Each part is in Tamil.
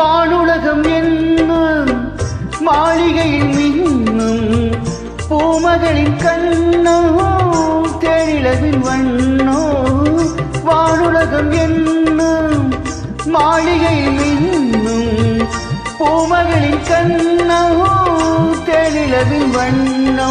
வானுலகம் என்னும் மாளிகையில் மின்னும் பூமகளின் கண்ணோ தேனிலவின் வண்ணோ வானுலகம் என்னும் மாளிகையில் மின்னும் பூமகளின் கண்ணோ தேனிலவின் வண்ணோ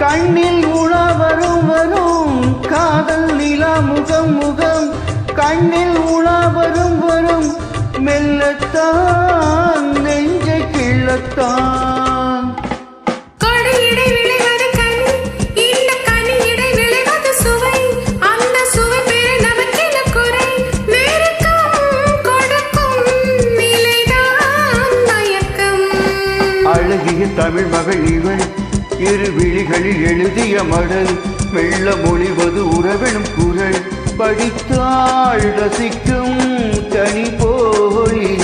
கண்ணில் உலா வரும் வரும் காதல் நிலா முகம் முகம். கண்ணில் உலா வரும் வரும் மெல்லத்தான் நெஞ்சை கிள்ளத்தான். தமிழ் விழிகளில் எழுதிய மடல் மெல்ல மொழிவது உறவெனும் குரல். படித்தாள் ரசிக்கும் கனி போல்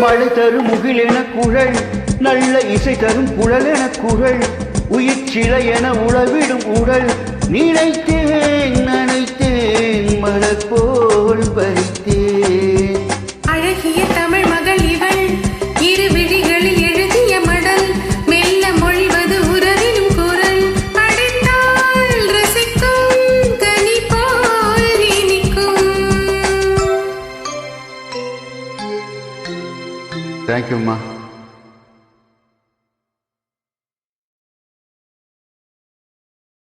மழை தரும் முகில் என குழல் நல்ல இசை தரும் குழல் என குழல் உயிர் சிலை என உழவிடும் உடல் நினைத்தேன் நினைத்தேன் மலர் போல் பறித்தேன். அழகிய தமிழ் தேங்க்யூம்மா